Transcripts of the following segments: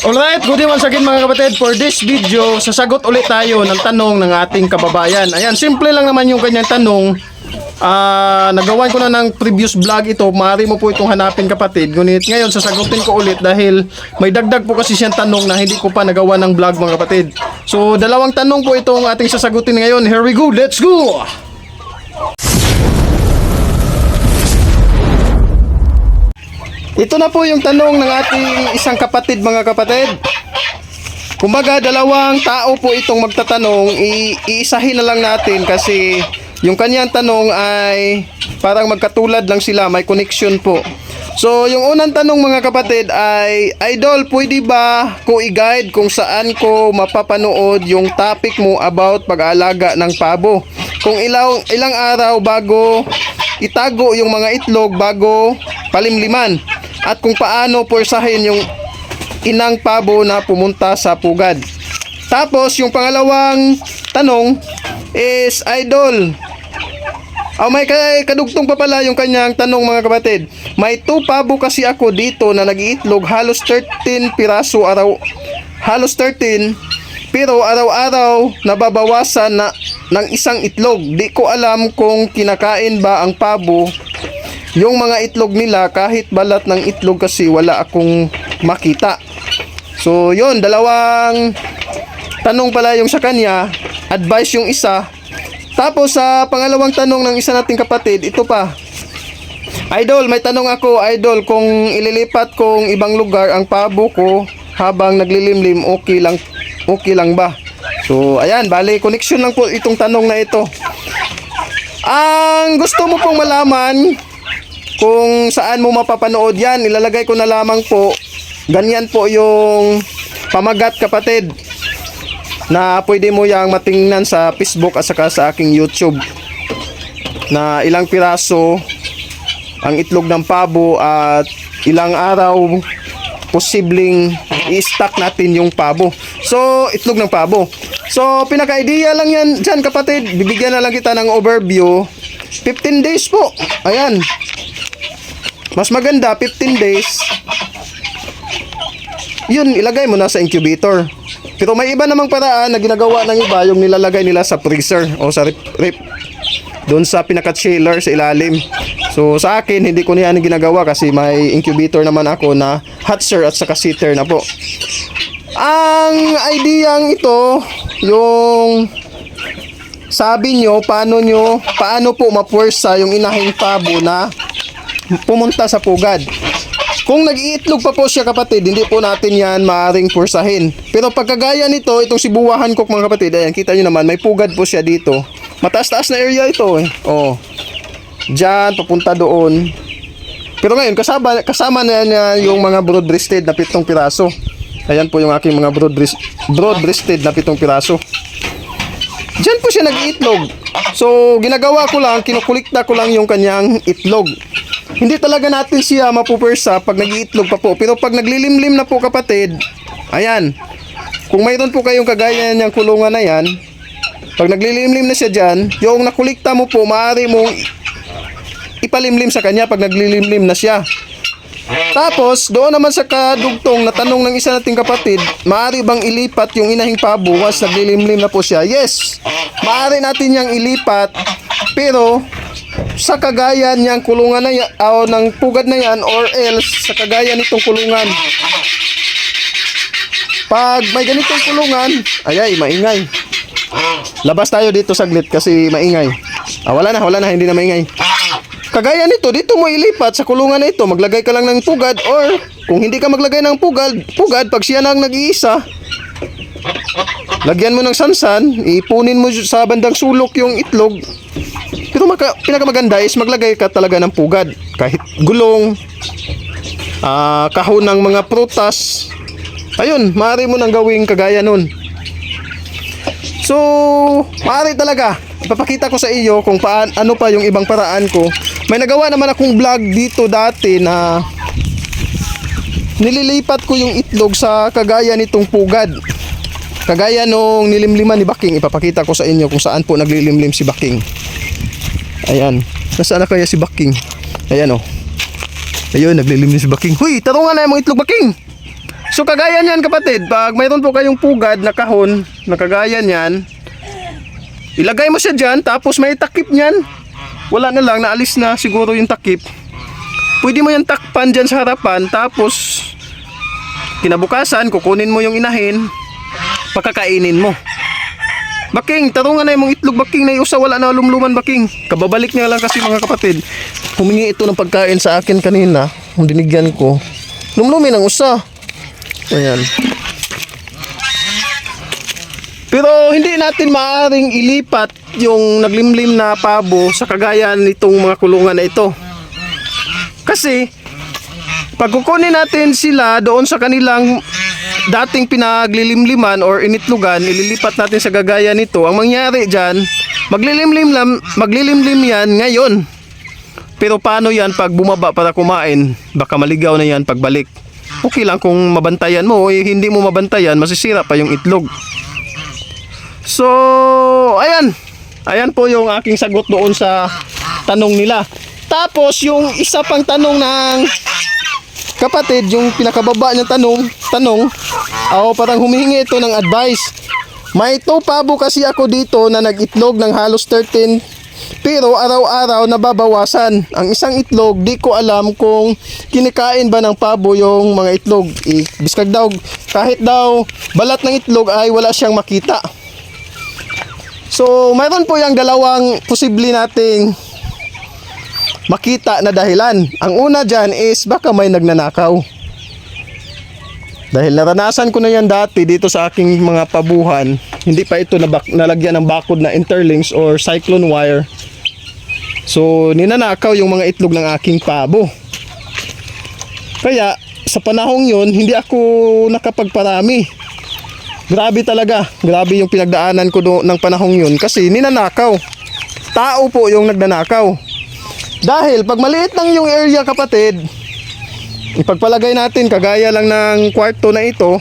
Alright, good once again mga kapatid. For this video, sasagot ulit tayo ng tanong ng ating kababayan. Ayan, simple lang naman yung kanyang tanong. Ah, nagawan ko na ng previous vlog ito. Maaari mo po itong hanapin kapatid. Ngunit ngayon sasagutin ko ulit dahil may dagdag po kasi siyang tanong na hindi ko pa nagawa ng vlog mga kapatid. So, dalawang tanong po itong ating sasagutin ngayon. Here we go. Let's go! Ito na po yung tanong ng ating isang kapatid mga kapatid. Kumbaga dalawang tao po itong magtatanong, i- iisahin na lang natin kasi yung kanyang tanong ay parang magkatulad lang sila, may connection po. So yung unang tanong mga kapatid ay, Idol, pwede ba ko i-guide kung saan ko mapapanood yung topic mo about pag-aalaga ng pabo? Kung ilang, ilang araw bago itago yung mga itlog bago palimliman at kung paano pursahin yung inang pabo na pumunta sa pugad. Tapos yung pangalawang tanong is idol. Oh, may ka- kadugtong pa pala yung kanyang tanong mga kapatid. May 2 pabo kasi ako dito na nag-iitlog halos 13 piraso araw. Halos 13 pero araw-araw nababawasan na ng isang itlog. Di ko alam kung kinakain ba ang pabo yung mga itlog nila kahit balat ng itlog kasi wala akong makita. So, yun, dalawang tanong pala yung sa kanya, advice yung isa. Tapos sa pangalawang tanong ng isa nating kapatid, ito pa. Idol, may tanong ako, idol, kung ililipat kong ibang lugar ang pabo ko habang naglilimlim, okay lang okay lang ba? So, ayan, bali connection lang po itong tanong na ito. Ang gusto mo pong malaman kung saan mo mapapanood yan, ilalagay ko na lamang po. Ganyan po yung pamagat kapatid na pwede mo yang matingnan sa Facebook at saka sa aking YouTube na ilang piraso ang itlog ng pabo at ilang araw posibleng i-stack natin yung pabo. So, itlog ng pabo. So, pinaka-idea lang yan dyan kapatid. Bibigyan na lang kita ng overview. 15 days po. Ayan. Mas maganda, 15 days. Yun, ilagay mo na sa incubator. Pero may iba namang paraan na ginagawa ng iba yung nilalagay nila sa freezer o sa rip, rip doon sa pinaka-chiller sa ilalim. So sa akin hindi ko niyan ginagawa kasi may incubator naman ako na hatcher at saka sitter na po. Ang ideyang ito yung sabi nyo paano nyo paano po mapuwersa yung inahing pabo na pumunta sa pugad. Kung nag-iitlog pa po siya kapatid, hindi po natin yan maaring pursahin. Pero pagkagaya nito, itong sibuwahan ko mga kapatid, ayan, kita nyo naman, may pugad po siya dito. Mataas-taas na area ito eh. Oh. Diyan, papunta doon. Pero ngayon, kasama, kasama na niya yung mga broad-breasted na pitong piraso. Ayan po yung aking mga broad-breast- broad-breasted na pitong piraso. Diyan po siya nag-iitlog. So, ginagawa ko lang, kinukulikta ko lang yung kanyang itlog. Hindi talaga natin siya mapupwersa pag nag-iitlog pa po. Pero pag naglilimlim na po kapatid, ayan. Kung mayroon po kayong kagaya niyang kulungan na yan, pag naglilimlim na siya dyan, yung nakulikta mo po, maaari mong ipalimlim sa kanya pag naglilimlim na siya. Tapos, doon naman sa kadugtong na tanong ng isa nating kapatid, maaari bang ilipat yung inahing pabo once naglilimlim na po siya? Yes! Maaari natin niyang ilipat, pero sa kagaya niyang kulungan na yan, o ng pugad na yan, or else sa kagaya nitong kulungan. Pag may ganitong kulungan, ayay, maingay. Labas tayo dito saglit kasi maingay. Ah, wala na, wala na, hindi na maingay. Kagaya nito, dito mo ilipat sa kulungan na ito, maglagay ka lang ng pugad or kung hindi ka maglagay ng pugad, pugad pag siya na ang nag-iisa, lagyan mo ng sansan, ipunin mo sa bandang sulok yung itlog. Pero maka, pinakamaganda is maglagay ka talaga ng pugad. Kahit gulong, ah, kahon ng mga prutas, ayun, maaari mo nang gawing kagaya nun. So, maaari talaga. Ipapakita ko sa iyo kung paan, ano pa yung ibang paraan ko. May nagawa naman akong vlog dito dati na nililipat ko yung itlog sa kagaya nitong pugad. Kagaya nung nilimliman ni Baking, ipapakita ko sa inyo kung saan po naglilimlim si Baking. Ayan. Nasaan na kaya si Baking? Ayan oh. Ayun, naglilimlim si Baking. Huy, tarungan na yung itlog Baking. So kagaya niyan kapatid, pag mayroon po kayong pugad na kahon na kagaya niyan, ilagay mo siya dyan, tapos may takip niyan. Wala na lang, naalis na siguro yung takip. Pwede mo yung takpan dyan sa harapan, tapos kinabukasan, kukunin mo yung inahin, pakakainin mo. Baking, tarungan na mong itlog, Baking, na usa, wala na lumluman, Baking. Kababalik niya lang kasi mga kapatid. Humingi ito ng pagkain sa akin kanina, kung dinigyan ko. Lumlumin ang usa. Ayan. Pero hindi natin maaaring ilipat yung naglimlim na pabo sa kagaya nitong mga kulungan na ito. Kasi, pag kukunin natin sila doon sa kanilang dating pinaglilimliman or initlugan, ililipat natin sa gagaya nito, ang mangyari dyan, maglilimlim, lam, maglilimlim yan ngayon. Pero paano yan pag bumaba para kumain? Baka maligaw na yan pagbalik. Okay lang kung mabantayan mo, eh, hindi mo mabantayan, masisira pa yung itlog. So, ayan. Ayan po yung aking sagot doon sa tanong nila. Tapos, yung isa pang tanong ng kapatid, yung pinakababa niyang tanong, tanong, ako parang humihingi ito ng advice. May two pabo kasi ako dito na nag-itlog ng halos 13 pero araw-araw nababawasan. Ang isang itlog, di ko alam kung kinikain ba ng pabo yung mga itlog. Eh, biskag daw, kahit daw balat ng itlog ay wala siyang makita. So, mayroon po yung dalawang posible nating makita na dahilan. Ang una dyan is baka may nagnanakaw. Dahil naranasan ko na yan dati dito sa aking mga pabuhan, hindi pa ito nabak- nalagyan ng bakod na interlinks or cyclone wire. So, ninanakaw yung mga itlog ng aking pabo. Kaya, sa panahong yun, hindi ako nakapagparami. Grabe talaga. Grabe yung pinagdaanan ko do, ng panahong yun kasi ninanakaw. Tao po yung nagnanakaw. Dahil pag maliit lang yung area kapatid, ipagpalagay natin kagaya lang ng kwarto na ito,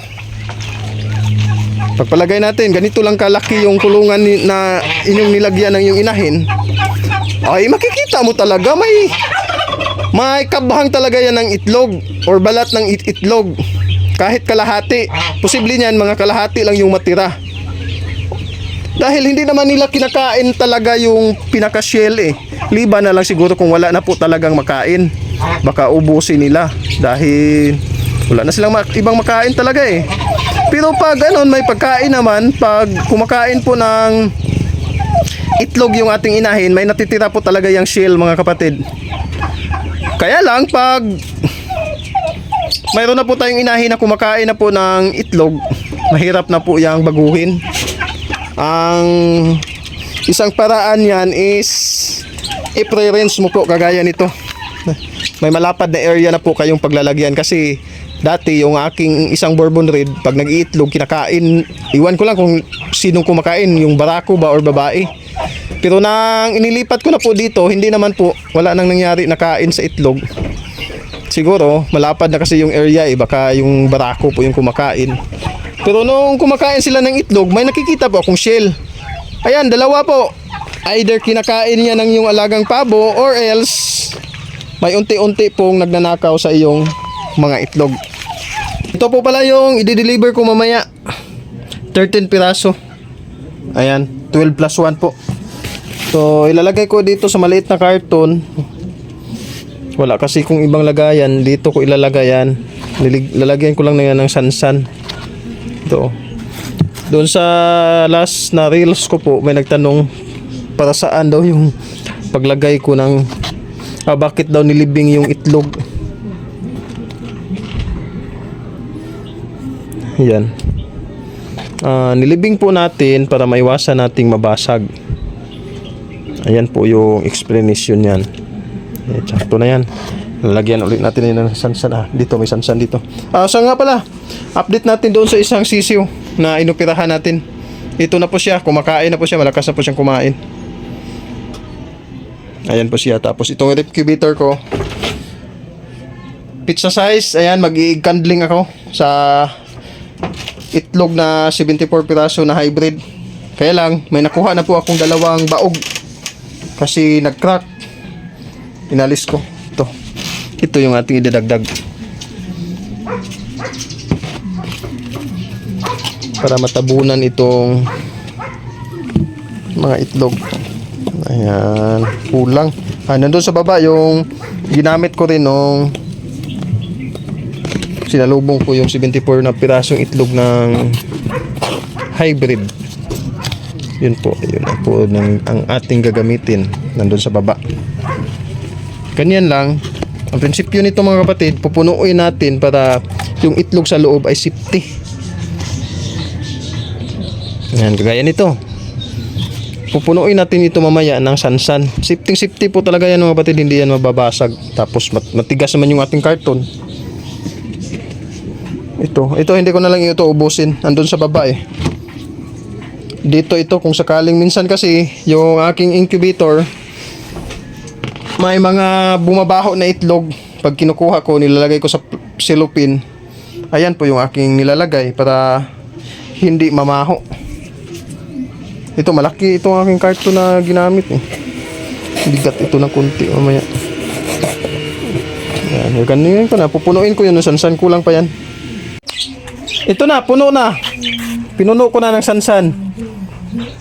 pagpalagay natin ganito lang kalaki yung kulungan ni, na inyong nilagyan ng yung inahin, ay makikita mo talaga may may kabahang talaga yan ng itlog or balat ng it- itlog. Kahit kalahati. Posible niyan mga kalahati lang yung matira. Dahil hindi naman nila kinakain talaga yung pinaka-shell eh. Liba na lang siguro kung wala na po talagang makain. Baka ubusin nila dahil wala na silang ibang makain talaga eh. Pero pag ano, may pagkain naman, pag kumakain po ng itlog yung ating inahin, may natitira po talaga yung shell mga kapatid. Kaya lang pag mayroon na po tayong inahin na kumakain na po ng itlog, mahirap na po yung baguhin. Ang isang paraan yan is i-pre-rinse mo po kagaya nito. May malapad na area na po kayong paglalagyan kasi dati yung aking isang bourbon red pag nag-iitlog kinakain. Iwan ko lang kung sinong kumakain yung barako ba or babae. Pero nang inilipat ko na po dito hindi naman po wala nang nangyari na kain sa itlog. Siguro malapad na kasi yung area eh baka yung barako po yung kumakain pero nung kumakain sila ng itlog may nakikita po akong shell. Ayan dalawa po. Either kinakain niya ng yung alagang pabo or else may unti-unti pong nagnanakaw sa iyong mga itlog. Ito po pala yung i-deliver ko mamaya. 13 piraso. Ayan 12 plus 1 po. So ilalagay ko dito sa maliit na karton wala kasi kung ibang lagayan, dito ko ilalagay yan. Lalagyan ko lang na yan ng sansan. Ito. Doon sa last na reels ko po, may nagtanong para saan daw yung paglagay ko ng ah, bakit daw nilibing yung itlog. Yan. Ah, nilibing po natin para maiwasan nating mabasag. Ayan po yung explanation yan. Eh, sakto na yan. Lalagyan ulit natin yun ng sansan. Ah, dito, may sansan dito. Ah, so nga pala, update natin doon sa isang sisiw na inoperahan natin. Ito na po siya, kumakain na po siya, malakas na po siyang kumain. Ayan po siya. Tapos itong incubator ko, pizza size, ayan, mag-i-candling ako sa itlog na 74 piraso na hybrid. Kaya lang, may nakuha na po akong dalawang baog. Kasi nag-crack. Inalis ko. Ito. Yung ating idadagdag. para matabunan itong mga itlog. Ayan, kulang. Ah, nandun sa baba yung ginamit ko rin nung sinalubong ko yung 74 na pirasong itlog ng hybrid. Yun po, yun po ng, ang ating gagamitin nandun sa baba. Ganyan lang. Ang prinsipyo nito mga kapatid, pupunuin natin para yung itlog sa loob ay safety. Yan, kagaya nito. Pupunuin natin ito mamaya ng sansan. Safety safety po talaga yan mga kapatid, hindi yan mababasag. Tapos mat- matigas naman yung ating karton. Ito, ito hindi ko na lang ito ubusin. Andun sa baba eh. Dito ito kung sakaling minsan kasi yung aking incubator may mga bumabaho na itlog. Pag kinukuha ko nilalagay ko sa cellophane ayan po yung aking nilalagay para hindi mamaho. Ito malaki itong aking karton na ginamit eh. Bigat ito ng kunti mamaya. Yan ganyan ko na. Pupunuin ko yun sansan. Kulang pa yan. Ito na puno na. Pinuno ko na ng sansan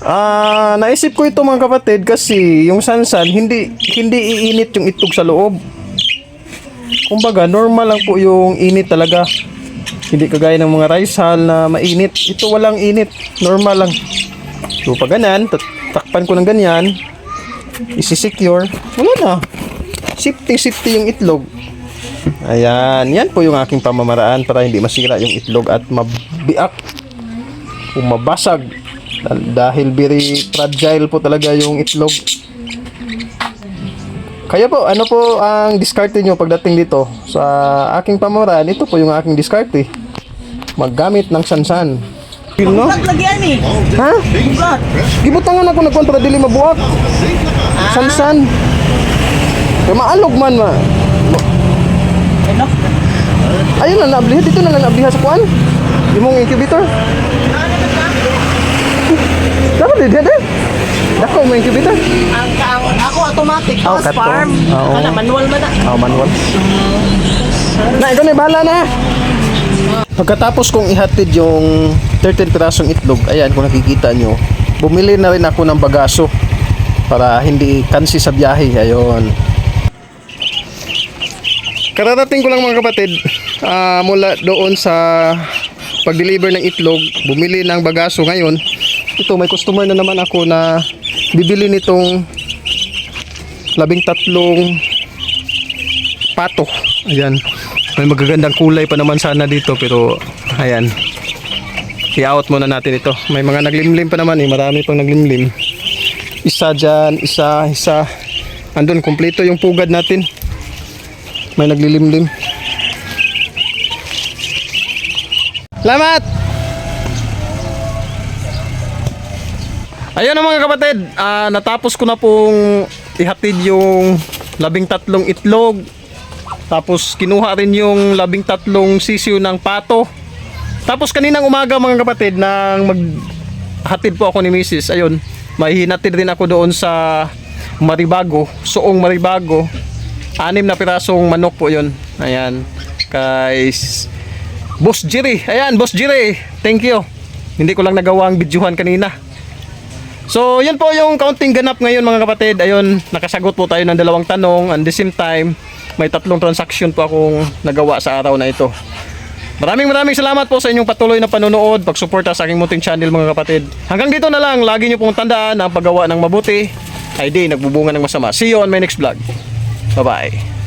Ah, naisip ko ito mga kapatid kasi yung sansan hindi hindi iinit yung itlog sa loob. Kumbaga, normal lang po yung init talaga. Hindi kagaya ng mga rice hull na mainit. Ito walang init, normal lang. So pag ganyan, takpan ko ng ganyan, isi-secure, wala na. Safety, safety yung itlog. Ayan, yan po yung aking pamamaraan para hindi masira yung itlog at mabiak o mabasag Dahil- dahil very fragile po talaga yung itlog. Kaya po, ano po ang diskarte nyo pagdating dito sa aking pamaraan? Ito po yung aking diskarte. Maggamit ng sansan. Yun no? Bulat lagi yan eh. Ha? Gibutangan ako nagkuhan para dili mabuak. Sansan. Kaya maalog man ma. Ano? Ayun na nabliha dito na nabliha sa kuan. Imong incubator. Dapat di dede. Dako mo incubator. Ang, ako automatic. Oh, Oh, kato. farm. Oo. Ano, manual man na. Oh, manual. Na, ikaw na bahala na. Pagkatapos kong ihatid yung 13 pirasong itlog, ayan kung nakikita nyo, bumili na rin ako ng bagaso para hindi kansi sa biyahe. Ayun. Kararating ko lang mga kapatid, ah, mula doon sa pag-deliver ng itlog, bumili ng bagaso ngayon. Ito, may customer na naman ako na bibili nitong labing tatlong pato. Ayan. May magagandang kulay pa naman sana dito pero ayan. I-out muna natin ito. May mga naglimlim pa naman eh. Marami pang naglimlim. Isa dyan, isa, isa. Andun, kumpleto yung pugad natin. May naglilimlim. Salamat! Ayun mga kapatid, ah, natapos ko na pong ihatid yung labing tatlong itlog. Tapos kinuha rin yung labing tatlong sisiyo ng pato. Tapos kaninang umaga mga kapatid nang maghatid po ako ni Mrs. Ayun, may hinatid rin ako doon sa Maribago, Suong Maribago. Anim na pirasong manok po yun. Ayan, kay Boss Jerry. Ayan, Boss Jerry. Thank you. Hindi ko lang nagawa ang videohan kanina. So, yun po yung counting ganap ngayon mga kapatid. Ayun, nakasagot po tayo ng dalawang tanong. And the same time, may tatlong transaction po akong nagawa sa araw na ito. Maraming maraming salamat po sa inyong patuloy na panonood, pagsuporta sa aking munting channel mga kapatid. Hanggang dito na lang, lagi niyo pong tandaan ang paggawa ng mabuti ay di nagbubunga ng masama. See you on my next vlog. Bye-bye.